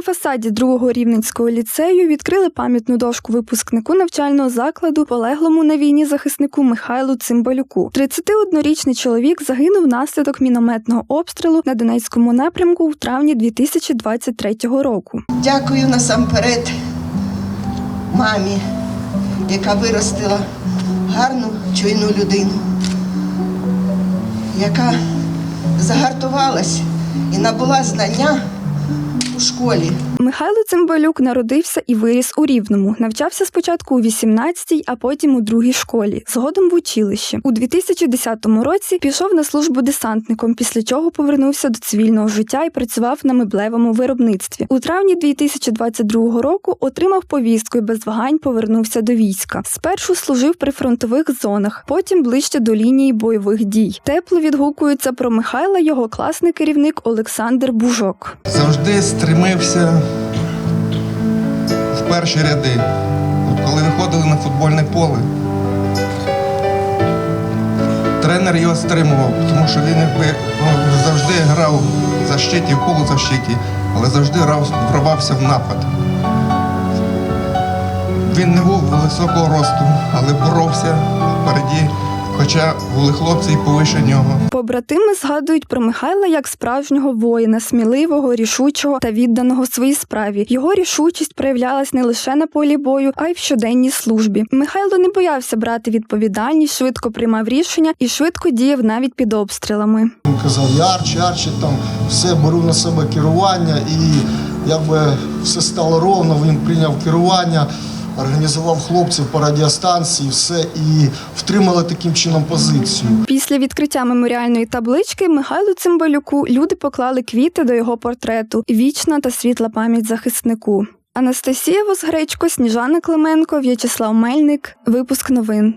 На фасаді другого рівненського ліцею відкрили пам'ятну дошку випускнику навчального закладу, полеглому на війні захиснику Михайлу Цимбалюку. 31-річний чоловік загинув внаслідок мінометного обстрілу на Донецькому напрямку в травні 2023 року. Дякую насамперед мамі, яка виростила гарну, чуйну людину, яка загартувалась і набула знання у школі. Михайло Цимбалюк народився і виріс у Рівному. Навчався спочатку у 18-й, а потім у другій школі, згодом в училищі. У 2010 році пішов на службу десантником, після чого повернувся до цивільного життя і працював на меблевому виробництві. У травні 2022 року отримав повістку і без вагань повернувся до війська. Спершу служив при фронтових зонах, потім ближче до лінії бойових дій. Тепло відгукується про Михайла його класний керівник Олександр Бужок. завжди стремився в перші ряди. Коли виходили на футбольне поле, тренер його стримував, тому що він якби ну, завжди грав в защиті, в полузащиті, але завжди грав, вривався в напад. Він не був високого росту, але боровся впереді, хоча були хлопці і повише нього. Побратими згадують про Михайла як справжнього воїна, сміливого, рішучого та відданого своїй справі. Його рішучість проявлялась не лише на полі бою, а й в щоденній службі. Михайло не боявся брати відповідальність, швидко приймав рішення і швидко діяв навіть під обстрілами. Він казав, я Арчі, Арчі, там все беру на себе керування, і якби все стало ровно, він прийняв керування, організував хлопців по радіостанції, все і втримали таким чином позицію. Після відкриття меморіальної таблички Михайлу Цимбалюку люди поклали квіти до його портрету. Вічна та світла пам'ять захиснику. Анастасія Возгречко, Сніжана Клименко, В'ячеслав Мельник. Випуск новин.